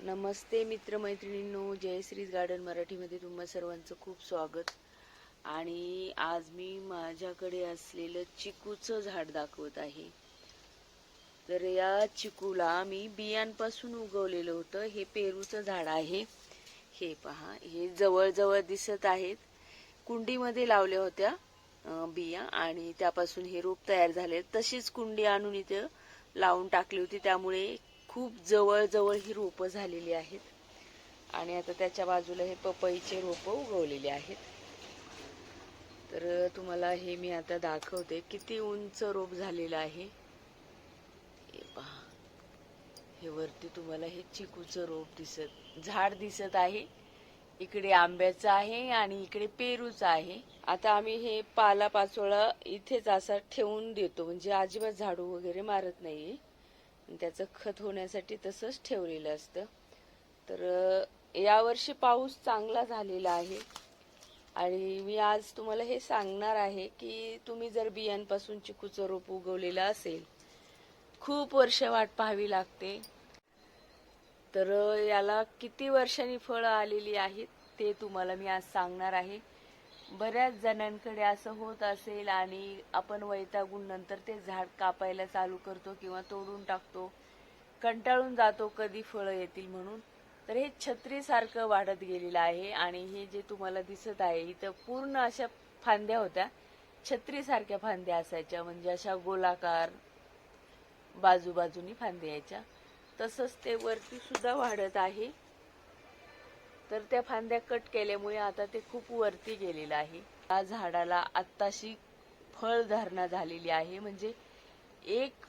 नमस्ते मित्रमैत्रिणींनो जयश्रीज garden मराठीमध्ये तुम्हा सर्वांचं खूप स्वागत. आणि आज मी माझ्याकडे असलेलं चिकूचं झाड दाखवत आहे. तर या चिकूला मी बियांपासून उगवलेलं होतं. हे पेरूचं झाड आहे. हे पहा हे जवळजवळ दिसत आहेत. कुंडीमध्ये लावल्या होत्या बिया. आणि त्यापासून हे रोप तयार झाले तशीच कुंडी आणून इथं लावून टाकली होती. त्यामुळे खूप जवळजवळ ही रोपं झालेली आहेत. आणि आता त्याच्या बाजूला हे पपईचे रोपं उगवलेले आहेत. तर तुम्हाला हे मी आता दाखवते. किती उंच रोप झालेलं आहे. हे पहा. हे वरती तुम्हाला हे चिकूचं रोप दिसत झाड दिसत आहे. इकडे आंब्याचं आहे आणि इकडे पेरूचं आहे. आता आम्ही हे पाला पाचोळा इथेच असा ठेवून देतो. म्हणजे अजिबात झाडू वगैरे मारत नाही त्याचं खत होण्यासाठी तसंच ठेवलेलं असतं. तर यावर्षी पाऊस चांगला झालेला आहे. आणि मी आज तुम्हाला हे सांगणार आहे की तुम्ही जर बियांपासून चिकूचं रोप उगवलेलं असेल खूप वर्ष वाट पाहावी लागते. तर याला किती वर्षांनी फळं आलेली आहेत ते तुम्हाला मी आज सांगणार आहे. बऱ्याच जणांकडे असं होत असेल आणि आपण वैतागून नंतर ते झाड कापायला चालू करतो किंवा तोडून टाकतो कंटाळून जातो कधी फळं येतील म्हणून. तर हे छत्रीसारखं वाढत गेलेलं आहे आणि हे जे तुम्हाला दिसत आहे इथं पूर्ण अशा फांद्या होत्या. छत्रीसारख्या फांद्या असायच्या म्हणजे अशा गोलाकार बाजूबाजूनी फांद्या यायच्या. तसंच ते वरती सुद्धा वाढत आहे. तर त्या फांद्या कट केल्यामुळे आता ते खूप वरती गेलेलं आहे. त्या झाडाला आत्ताशी फळधारणा झालेली आहे. म्हणजे एक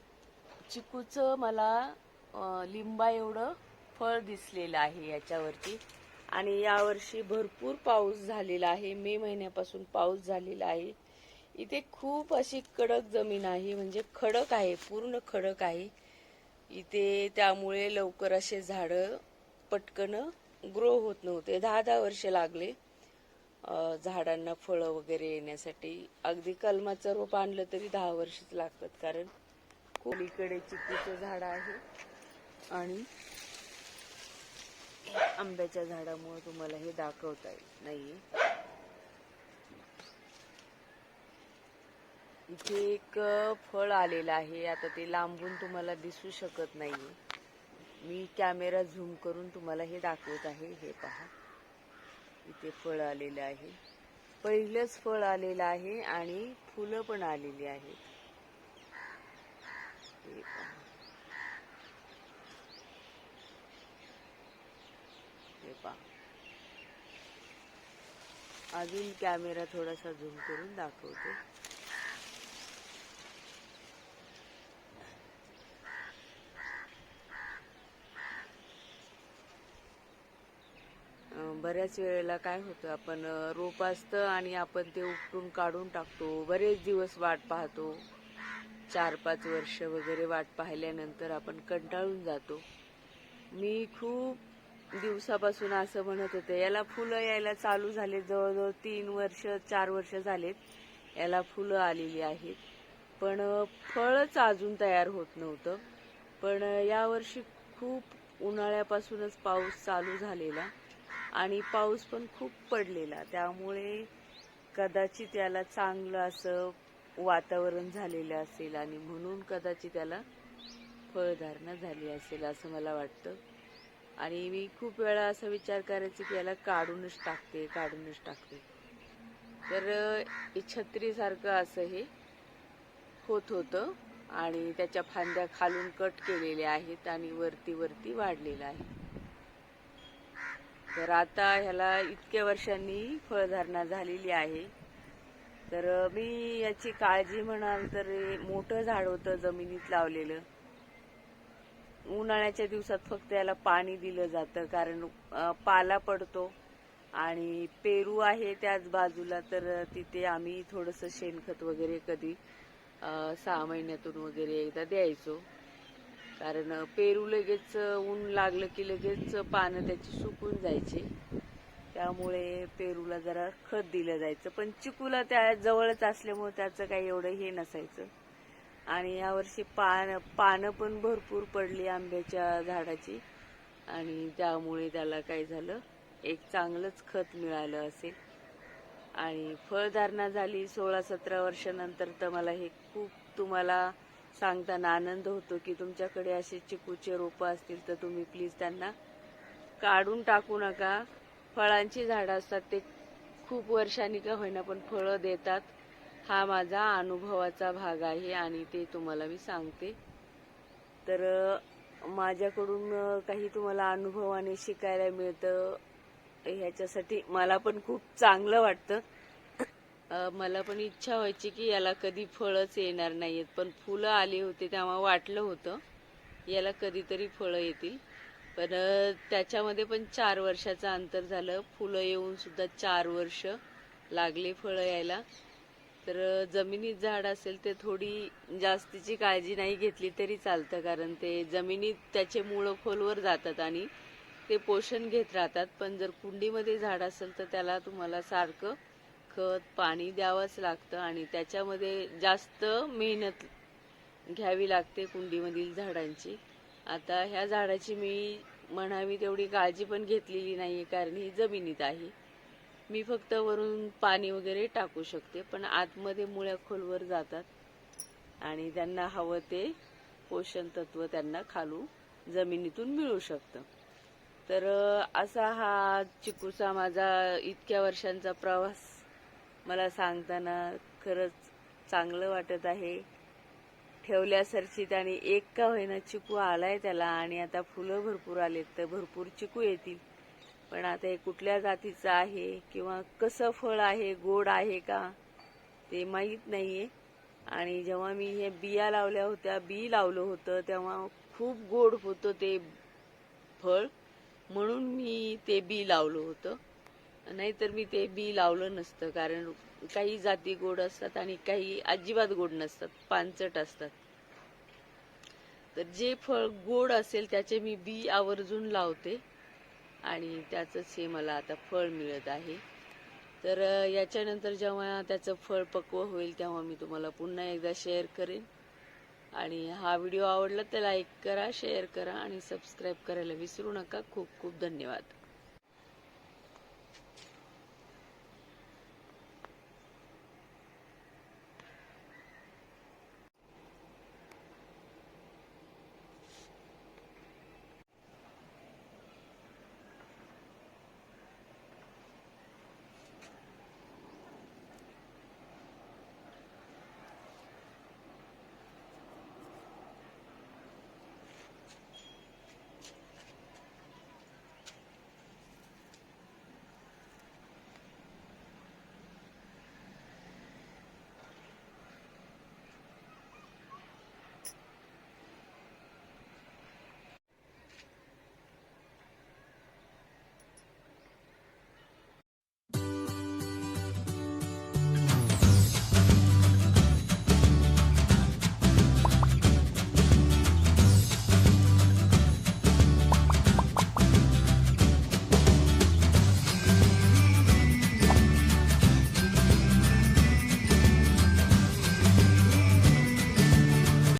चिकूचं मला लिंबा एवढं फळ दिसलेलं आहे याच्यावरती. आणि यावर्षी भरपूर पाऊस झालेला आहे. मे महिन्यापासून पाऊस झालेला आहे. इथे खूप अशी कडक जमीन आहे. म्हणजे खडक आहे पूर्ण खडक आहे. इथे त्यामुळे लवकर असे झाडं पटकन ग्रो होत नव्हते. दहा दहा वर्ष लागले झाडांना फळं वगैरे येण्यासाठी. अगदी कलमाचं रोप आणलं तरी दहा वर्षच लागतात कारण कोलीकडे चिकूचं झाड आहे आणि आंब्याच्या झाडामुळे तुम्हाला हे दाखवता येत नाहीये. इथे एक फळ आलेलं आहे. आता ते लांबून तुम्हाला दिसू शकत नाही. मी कॅमेरा झूम करून तुम्हाला हे दाखवत आहे. हे पहा. इथे फळ आलेलं आहे. पहिलंच फळ आलेलं आहे आणि फुलं पण आलेली आहेत हे पहा. हे पहा. अजून कॅमेरा थोडासा झूम करून दाखवते. बऱ्याच वेळेला काय होतं आपण रोप असतं आणि आपण ते उपटून काढून टाकतो. बरेच दिवस वाट पाहतो. चार पाच वर्ष वगैरे वाट पाहिल्यानंतर आपण कंटाळून जातो. मी खूप दिवसापासून असं म्हणत होते याला फुलं यायला चालू झाले जवळजवळ तीन वर्ष चार वर्ष झालेत. याला फुलं आलेली आहेत. पण फळच अजून तयार होत नव्हतं. पण यावर्षी खूप उन्हाळ्यापासूनच पाऊस चालू झालेला. आणि पाऊस पण खूप पडलेला. त्यामुळे कदाचित याला चांगलं असं वातावरण झालेलं असेल आणि म्हणून कदाचित त्याला फळधारणा झाली असेल असं मला वाटतं. आणि मी खूप वेळा असा विचार करायचे की याला काढूनच टाकते काढूनच टाकते. तर हे छत्रीसारखं असं हे होत होतं आणि त्याच्या फांद्या खालून कट केलेल्या आहेत आणि वरती वरती वाढलेलं आहे. तर आता ह्याला इतक्या वर्षांनी फळधारणा झालेली आहे. तर मी याची काळजी म्हणाल तर मोठं झाड होतं जमिनीत लावलेलं. उन्हाळ्याच्या दिवसात फक्त याला पाणी दिलं जातं कारण पाला पडतो आणि पेरू आहे त्याच बाजूला तर तिथे आम्ही थोडंसं शेणखत वगैरे कधी सहा महिन्यातून वगैरे एकदा द्यायचो. कारण पेरू लगेच ऊन लागलं की लगेच पानं त्याची सुकून जायची. त्यामुळे पेरूला जरा खत दिलं जायचं. पण चिकूला त्या जवळच असल्यामुळे त्याचं काही एवढं हे नसायचं. आणि यावर्षी पान पानं पण भरपूर पडली आंब्याच्या झाडाची. आणि त्यामुळे त्याला काय झालं एक चांगलंच खत मिळालं असेल. आणि फळधारणा झाली सोळा सतरा वर्षानंतर तर मला हे खूप तुम्हाला सांगताना आनंद होतो की तुमच्याकडे असे चिकूचे रोपं असतील तर तुम्ही प्लीज त्यांना काढून टाकू नका. फळांची झाडं असतात ते खूप वर्षांनी का होईना पण फळं देतात. हा माझा अनुभवाचा भाग आहे आणि ते तुम्हाला मी सांगते. तर माझ्याकडून काही तुम्हाला अनुभवाने शिकायला मिळतं ह्याच्यासाठी मला पण खूप चांगलं वाटतं. मला पण इच्छा व्हायची की याला कधी फळच येणार नाहीयेत. पण फुलं आली होती तेव्हा वाटलं होतं याला कधीतरी फळं येतील. पण त्याच्यामध्ये पण चार वर्षाचं अंतर झालं. फुलं येऊन सुद्धा चार वर्ष लागले फळं यायला. तर जमिनीत झाड असेल ते थोडी जास्तीची काळजी नाही घेतली तरी चालतं. कारण ते जमिनीत त्याचे मुळं खोलवर जातात आणि ते पोषण घेत राहतात. पण जर कुंडीमध्ये झाड असेल तर त्याला तुम्हाला सारखं खत पाणी द्यावंच लागतं आणि त्याच्यामध्ये जास्त मेहनत घ्यावी लागते कुंडीमधील झाडांची. आता ह्या झाडाची मी म्हणावी तेवढी काळजी पण घेतलेली नाही आहे कारण ही जमिनीत आहे. मी फक्त वरून पाणी वगैरे टाकू शकते पण आतमध्ये मुळ्या खोलवर जातात आणि त्यांना हवं ते पोषण तत्व त्यांना खालू जमिनीतून मिळू शकतं. तर असा हा चिकूचा माझा इतक्या वर्षांचा प्रवास मला सांगताना खरंच चांगलं वाटत आहे. ठेवल्यासारखी आणि एक का होईना चिकू आलाय त्याला आणि आता फुलं भरपूर आलेत तर भरपूर चिकू येतील. पण आता हे कुठल्या जातीचं आहे किंवा कसं फळ आहे गोड आहे का ते माहीत नाहीये. आणि जेव्हा मी हे बिया लावल्या होत्या बी लावलं होतं तेव्हा खूप गोड होतं ते फळ. म्हणून मी ते बी लावलं होतं. नाहीतर मी ते बी लावलं नसतं कारण काही जाती गोड असतात आणि काही अजिबात गोड नसतात पानचट असतात. तर जे फळ गोड असेल त्याचे मी बी आवर्जून लावते आणि त्याचंच हे मला आता फळ मिळत आहे. तर याच्यानंतर जेव्हा त्याचं फळ पक्व होईल तेव्हा मी तुम्हाला पुन्हा एकदा शेअर करेन. आणि हा व्हिडिओ आवडला तर लाईक करा शेअर करा आणि सबस्क्राईब करायला विसरू नका. खूप खूप धन्यवाद.